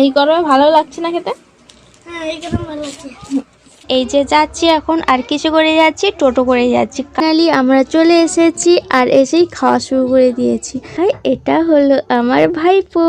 এই গরমে ভালো লাগছে না খেতে? হ্যাঁ এই গরম ভালো লাগছে। এই যে যাচ্ছি এখন আর কিছু করে যাচ্ছি টোটো করে যাচ্ছি। খালি আমরা চলে এসেছি আর এসেই খাওয়া শুরু করে দিয়েছি। ভাই এটা হলো আমার ভাইপো।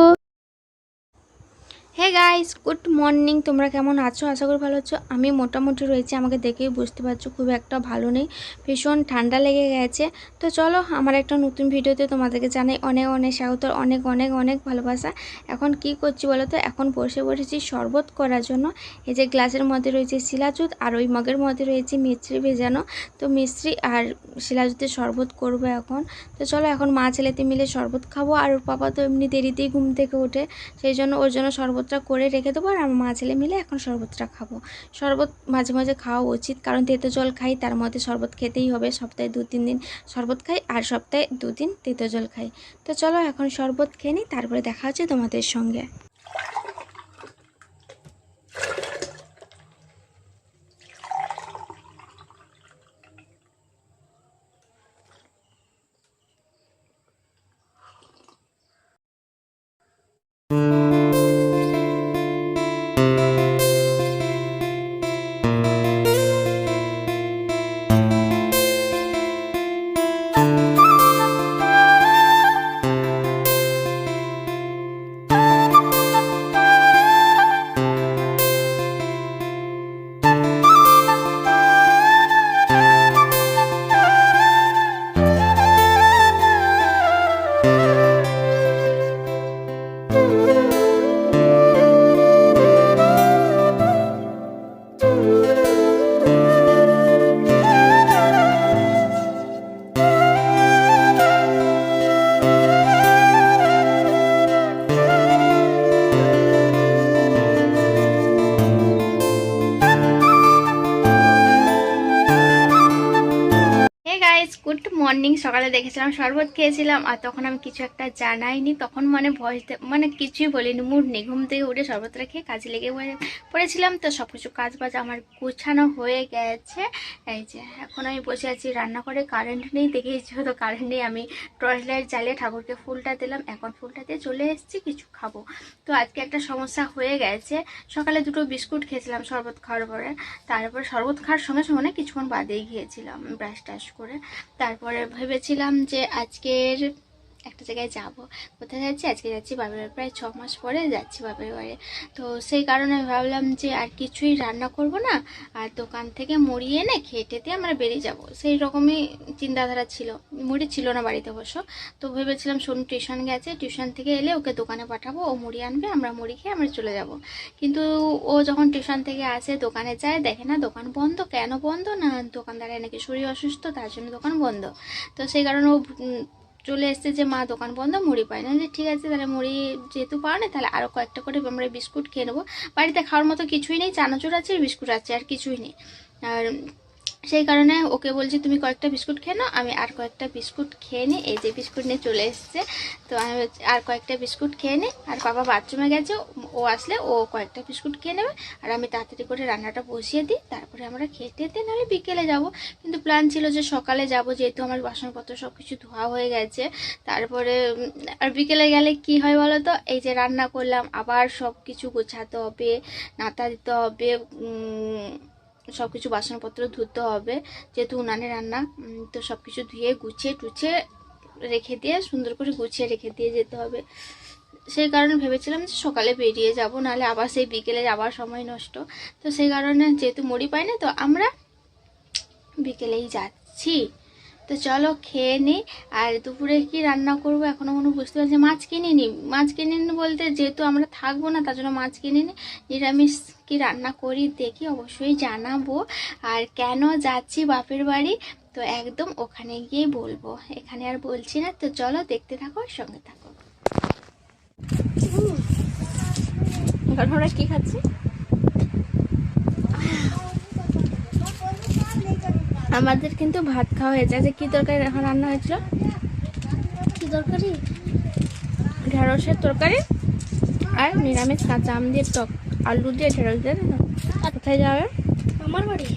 হে গাইস গুড মর্নিং তোমরা কেমন আছো? আশা করি ভালো আছো। আমি মোটামুটি রয়েছি। আমাকে দেখেই বুঝতে পারছ খুব একটা ভালো নেই। ভীষণ ঠান্ডা লেগে গেছে। তো চলো, আমার একটা নতুন ভিডিওতে তোমাদেরকে জানাই অনেক অনেক স্বাগত, অনেক অনেক অনেক ভালোবাসা। এখন কি করছি বলো তো? এখন বসে বসেছি শরবত করার জন্য। এই যে গ্লাসের মধ্যে রয়েছে শিলাজুত আর ওই মগের মধ্যে রয়েছে মিস্ত্রি ভেজানো। তো মিস্ত্রি আর শিলাজুতের শরবত করব এখন। তো চলো, এখন মা ছেলেতে মিলে শরবত খাব। আর ওর পাপা তো এমনি দেরিতেই ঘুম থেকে ওঠে। সেই জন্য ওর জন্য শরবতটা করে রেখে দেবো আর আমার মা ছেলে মিলে এখন শরবতটা খাব। শরবত মাঝে মাঝে খাওয়া উচিত, কারণ তেতো জল খাই, তার মধ্যে শরবত খেতেই হবে। সপ্তাহে দু তিন দিন শরবত খাই আর সপ্তাহে দুদিন তেতো জল খাই। তো চলো এখন শরবত খেয়ে নিই, তারপরে দেখা হচ্ছে তোমাদের সঙ্গে। সকালে দেখেছিলাম, শরবত খেয়েছিলাম, আর তখন আমি কিছু একটা জানাইনি। তখন মানে ভয়েস মানে কিছুই বলিনি, মুড নেই, ঘুম থেকে উঠে শরবতটা খেয়ে কাজে লেগে পড়ে- পড়েছিলাম। তো সব কিছু কাজ বাজ আমার গোছানো হয়ে গেছে। এই যে, এখন আমি বসে আছি রান্না করে কারেন্ট নেই, দেখেই যেহেতু কারেন্ট নেই। আমি টর্চ লাইট জ্বালিয়ে ঠাকুরকে ফুলটা দিলাম, এখন ফুলটা দিয়ে চলে এসেছি, কিছু খাব। তো আজকে একটা সমস্যা হয়ে গেছে। সকালে দুটো বিস্কুট খেয়েছিলাম শরবত খাওয়ার পরে। তারপর শরবত খাওয়ার সঙ্গে সঙ্গে কিছুক্ষণ বাদেই গিয়েছিলাম ব্রাশ টাশ করে। তারপরে ভেবেছিলাম যে আজকের একটা জায়গায় যাব। কোথায় যাচ্ছি? আজকে যাচ্ছি বাপের বাড়ি প্রায় ছ মাস পরে যাচ্ছি বাপের বাড়ি। তো সেই কারণে ভাবলাম যে আর কিছুই রান্না করব না, আর দোকান থেকে মুড়ি এনে খেয়ে টেতে আমরা বেরিয়ে যাব। সেই রকমই চিন্তাধারা ছিল। মুড়ি ছিল না বাড়িতে অবশ্য। তো ভেবেছিলাম সোনু টিউশন গেছে, টিউশন থেকে এলে ওকে দোকানে পাঠাবো। ও মুড়ি আনবে, আমরা মুড়ি খেয়ে আমরা চলে যাব। কিন্তু ও যখন টিউশন থেকে আসে, দোকানে যায়, দেখে না দোকান বন্ধ। কেন বন্ধ? না দোকানদারে নাকি শরীর অসুস্থ, তার জন্য দোকান বন্ধ। তো সেই কারণে ও চলে এসছে যে, মা, দোকান বন্ধ, মুড়ি পায় না। যে, ঠিক আছে, তাহলে মুড়ি যেহেতু পাও না, তাহলে আরও কয়েকটা করে আমরা বিস্কুট খেয়ে নেব। বাড়িতে খাওয়ার মতো কিছুই নেই, চানাচুর আছে, বিস্কুট আছে, আর কিছুই নেই। আর সেই কারণে ওকে বলছি, তুমি কয়েকটা বিস্কুট খেয়ে নাও। আমি আর কয়েকটা বিস্কুট খেয়ে নিই এই যে বিস্কুট নিয়ে চলে এসছে। তো আমি আর কয়েকটা বিস্কুট খেয়ে নিই। আর বাবা বাথরুমে গেছে, ও আসলে ও কয়েকটা বিস্কুট খেয়ে নেবে। আর আমি তাড়াতাড়ি করে রান্নাটা বসিয়ে দিই। তারপরে আমরা খেতে দিই নাহলে বিকেলে যাব। কিন্তু প্ল্যান ছিল যে সকালে যাব, যেহেতু আমার বাসনপত্র সব কিছু ধোয়া হয়ে গেছে। তারপরে আর বিকেলে গেলে কি হয় বলো তো? এই যে রান্না করলাম, আবার সব কিছু গোছাতে হবে নাতা দিতে হবে সব কিছু বাসনপত্র ধুতে হবে, যেহেতু উনানে রান্না তো সব কিছু ধুয়ে, গুছিয়ে টুছিয়ে রেখে দিয়ে, সুন্দর করে গুছিয়ে রেখে দিয়ে যেতে হবে। সেই কারণে ভেবেছিলাম যে সকালে বেরিয়ে যাব, নাহলে আবার সেই বিকেলে যাওয়ার সময় নষ্ট। তো সেই কারণে যেহেতু মুড়ি পাই না তো আমরা বিকেলেই যাচ্ছি। তো চলো খেয়ে নিই আর দুপুরে কি রান্না করব এখনও কোনো বুঝতে পারছি মাছ কিনে নি। মাছ কিনে নি বলতে যেহেতু আমরা থাকব না, তার জন্য মাছ কিনে নি। নিরামিষ কি রান্না করি দেখি, অবশ্যই জানাব। আর কেন যাচ্ছি বাপের বাড়ি? তো একদম ওখানে গিয়ে বলব। এখানে আর বলছি না। তো চলো দেখতে থাকো সঙ্গে থাকো। ঘটনা কি খাচ্ছি? আমাদের কিন্তু ভাত খাওয়া হয়েছে। আজকে কি তরকারি এখন রান্না হয়েছিল? কি তরকারি? ঢেঁড়সের তরকারি আর নিরামিষ কাঁচা আম দিয়ে টক আলু দিয়ে ঢেঁড়স দিয়ে না কোথায় যাবে? আমার বাড়ি।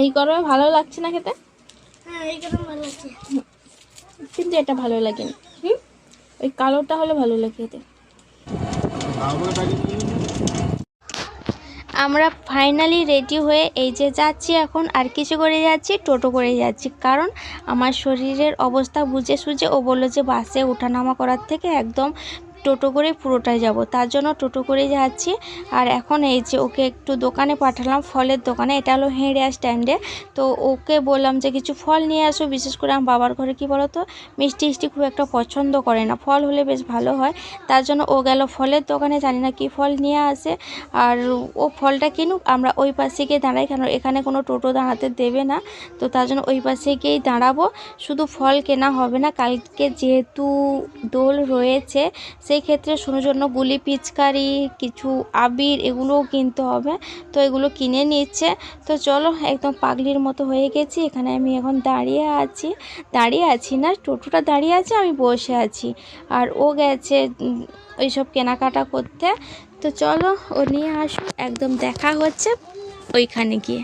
এই গরমে ভালো লাগছে না খেতে? হ্যাঁ এই গরম ভালো লাগছে। কিন্তু এটা ভালো লাগেনি। হুম? ওই কালোটা হলে ভালো লাগে খেতে। আমরা ফাইনালি রেডি হয়ে এই যে যাচ্ছি এখন, আর কিছু করে যাচ্ছি, টোটো করে যাচ্ছি। কারণ আমার শরীরের অবস্থা বুঝে সুঝে ও বলল যে বাসে ওঠানামা করার থেকে একদম টোটো করে পুরোটাই যাব। তার জন্য টোটো করে যাচ্ছি। আর এখন এই যে ওকে একটু দোকানে পাঠালাম, ফলের দোকানে। এটা হলো হেঁড়িয়া স্ট্যান্ডে। তো ওকে বললাম যে কিছু ফল নিয়ে আসো, বিশেষ করে আমার বাবার ঘরে কি বলো তো মিষ্টি মিষ্টি খুব একটা পছন্দ করে না। ফল হলে বেশ ভালো হয়। তার জন্য ও গেল ফলের দোকানে, জানি না কি ফল নিয়ে আসে। আর ও ফলটা কিনুক, আমরা ওই পাশে গিয়ে দাঁড়াই, কেন এখানে কোনো টোটো দাঁড়াতে দেবে না। তো তার জন্য ওই পাশে গিয়েই দাঁড়াবো। শুধু ফল কেনা হবে না, কালকে যেহেতু দোল রয়েছে সেই ক্ষেত্রে সোনুর জন্য গুলি, পিচকারি, কিছু আবির এগুলোও কিনতে হবে। তো এগুলো কিনে নিচ্ছে। তো চলো, একদম পাগলির মতো হয়ে গেছি। এখানে আমি এখন দাঁড়িয়ে আছি। দাঁড়িয়ে আছি না, টোটোটা দাঁড়িয়ে আছে, আমি বসে আছি। আর ও গেছে ওইসব কেনাকাটা করতে। তো চলো, ও নিয়ে আসুক একদম দেখা হচ্ছে ওইখানে গিয়ে।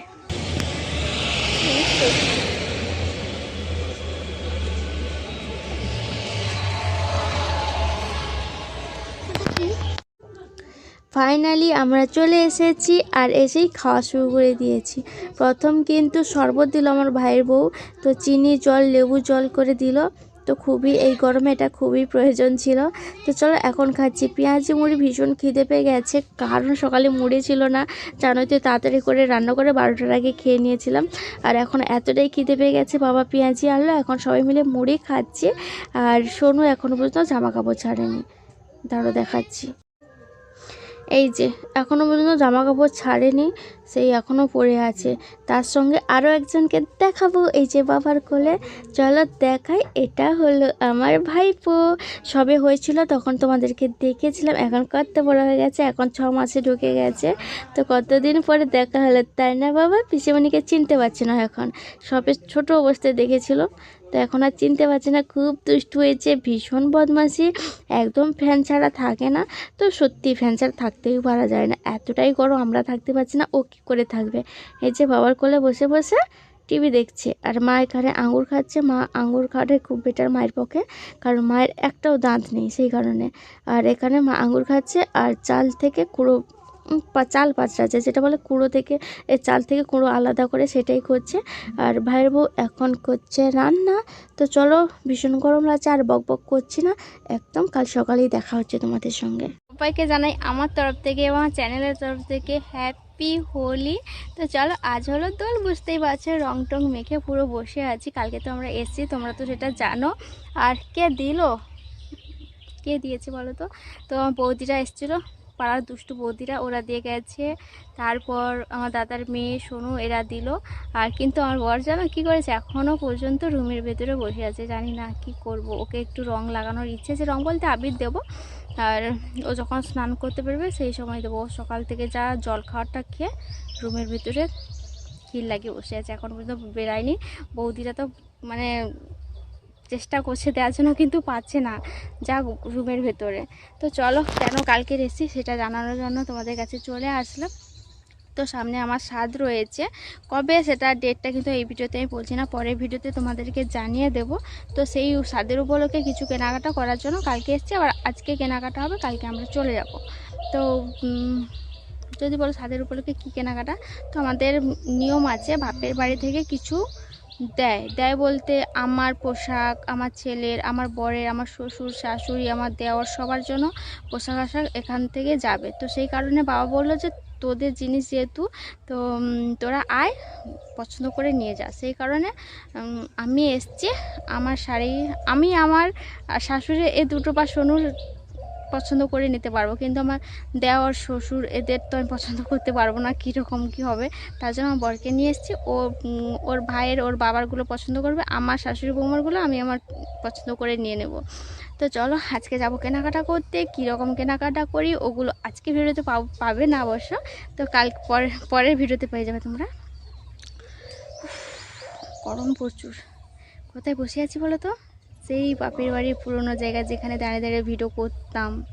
ফাইনালি আমরা চলে এসেছি আর এসেই খাওয়া শুরু করে দিয়েছি। প্রথম কিন্তু শরবত দিল আমার ভাইয়ের বউ, তো চিনি জল, লেবু জল করে দিল। তো খুবই, এই গরমে এটা খুবই প্রয়োজন ছিল। তো চলো এখন খাচ্ছি। পেঁয়াজি, মুড়ি ভীষণ খিদে পেয়ে গেছে। কারণ সকালে মুড়ি ছিল না। জানোই তো, তাড়াতাড়ি করে রান্না করে বারোটার আগে খেয়ে নিয়েছিলাম। আর এখন এতটাই খিদে পেয়ে গেছে, বাবা পেঁয়াজি আনলো। এখন সবাই মিলে মুড়ি খাচ্ছে। আর সোনু এখনও পর্যন্ত জামা কাপড় ছাড়েনি। দাঁড়ো দেখাচ্ছি। এই যে এখনও পর্যন্ত জামা কাপড় ছাড়েনি। সেই এখনও পড়ে আছে। তার সঙ্গে আরও একজনকে দেখাবো। এই যে বাবার কোলে। চলো দেখাই, এটা হলো আমার ভাইপো। সবে হয়েছিল, তখন তোমাদেরকে দেখেছিলাম। এখন কত বড় হয়ে গেছে, এখন ছ মাসে ঢুকে গেছে। তো কতদিন পরে দেখা হলো, তাই না বাবা? পিসেমণিকে চিনতে পারছে না এখন। সবে ছোট অবস্থায় দেখেছিল। তো এখন আর চিনতে পারছে না, খুব দুষ্টু হয়েছে, ভীষণ বদমাশি। একদম ফ্যান ছাড়া থাকে না। তো সত্যি ফ্যান ছাড়া থাকতেই পারা যায় না। এতটাই গরম আমরা থাকতে পারছি না। ও কী করে থাকবে? এই যে বাবার কোলে বসে বসে টিভি দেখছে। আর মা এখানে আঙুর খাচ্ছে। মা আঙুর খাওয়াটাই খুব বেটার মায়ের পক্ষে। কারণ মায়ের একটাও দাঁত নেই সেই কারণে। আর এখানে মা আঙুর খাচ্ছে আর চাল থেকে কুড়ো চাল পাচড়াচ্ছে যেটা বলে কুড়ো থেকে চাল থেকে কুড়ো আলাদা করে সেটাই করছে। আর ভাইয়ের বউ এখন করছে রান্না। তো চলো, ভীষণ গরম লাগছে আর বক বক করছি না। একদম কাল সকালেই দেখা হচ্ছে তোমাদের সঙ্গে। সবাইকে জানাই আমার তরফ থেকে এবং আমার চ্যানেলের তরফ থেকে হ্যাপি হোলি। তো চলো, আজ হলো দোল, বুঝতেই পারছ রং টং মেখে পুরো বসে আছি। কালকে তো আমরা এসেছি, তোমরা তো সেটা জানো। আর কে দিল? কে দিয়েছে বলো তো? তো আমার বৌদিরা এসেছিল, পাড়ার দুষ্টু বৌদিরা, ওরা দিয়ে গেছে। তারপর আমার দাদার মেয়ে সোনু, এরা দিল। আর কিন্তু আমার বর জানো কী করেছে? এখনও পর্যন্ত রুমের ভেতরে বসে আছে, জানি না কি করব। ওকে একটু রং লাগানোর ইচ্ছে আছে। রং বলতে আবির দেবো। আর ও যখন স্নান করতে পারবে সেই সময় দেবো সকাল থেকে যা জল খাওয়ারটা খেয়ে রুমের ভিতরে কিল লাগিয়ে বসে আছে। এখন পর্যন্ত বেরায়নি। বৌদিরা তো মানে চেষ্টা করছে, দেওয়ার জন্য কিন্তু পাচ্ছে না যা রুমের ভেতরে। তো চলো কেন কালকে এসেছি সেটা জানানোর জন্য তোমাদের কাছে চলে আসলাম। তো সামনে আমার স্বাদ রয়েছে। কবে সেটা ডেটটা কিন্তু এই ভিডিওতে আমি বলছি না, পরের ভিডিওতে তোমাদেরকে জানিয়ে দেব। তো সেই স্বাদের উপলক্ষে কিছু কেনাকাটা করার জন্য কালকে এসেছি, আবার আজকে কেনাকাটা হবে, কালকে আমরা চলে যাব। তো যদি বলো স্বাদের উপলক্ষে কী কেনাকাটা, তো আমাদের নিয়ম আছে, বাপের বাড়ি থেকে কিছু দেয়। দেয় বলতে আমার পোশাক, আমার ছেলের, আমার বরের, আমার শ্বশুর, শাশুড়ি, আমার দেওয়ার সবার জন্য পোশাক আশাক এখান থেকে যাবে। তো সেই কারণে বাবা বলল যে তোদের জিনিস যেহেতু, তো তোরা আয়, পছন্দ করে নিয়ে যা। সেই কারণে আমি এসছি, আমার শাড়ি, আমি আমার শাশুড়ি এ দুটো বা সোনুর পছন্দ করে নিতে পারব। কিন্তু আমার দেওয়ার শ্বশুর এদের তো আমি পছন্দ করতে পারব না, কীরকম কী হবে? তার জন্য আমার বরকে নিয়ে এসেছি। ও ওর ভাইয়ের, ওর বাবারগুলো পছন্দ করবে, আমার শাশুড়ি বৌমারগুলো আমি আমার পছন্দ করে নিয়ে নেব। তো চলো আজকে যাব কেনাকাটা করতে কীরকম কেনাকাটা করি, ওগুলো আজকে ভিডিওতে পাব- না অবশ্য। তো কাল পরের ভিডিওতে পেয়ে যাবে তোমরা। গরম প্রচুর। কোথায় বসে আছি বলো তো? সেই বাপের বাড়ির পুরোনো জায়গা যেখানে দাঁড়িয়ে দাঁড়িয়ে ভিডিও করতাম।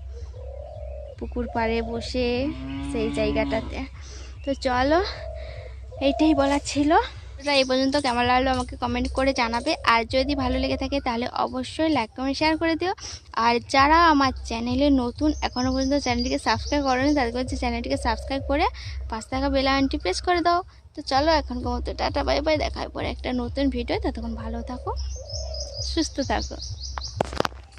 পুকুর পাড়ে বসে সেই জায়গাটাতে। তো চলো, এইটাই বলার ছিল। ভিডিওটা এই পর্যন্ত কেমন লাগল আমাকে কমেন্ট করে জানাবে। আর যদি ভালো লেগে থাকে তাহলে অবশ্যই লাইক কমেন্ট শেয়ার করে দিও। আর যারা আমার চ্যানেলে নতুন এখনও পর্যন্ত চ্যানেলটিকে সাবস্ক্রাইব করেনি, তাদেরকে হচ্ছে চ্যানেলটিকে সাবস্ক্রাইব করে পাঁচ টাকা বেলা আনটি প্রেস করে দাও। তো চলো এখনকার মতো টাটা বাই বাই দেখা পরে একটা নতুন ভিডিও ততক্ষণ ভালো থাকো, সুস্থ থাকো।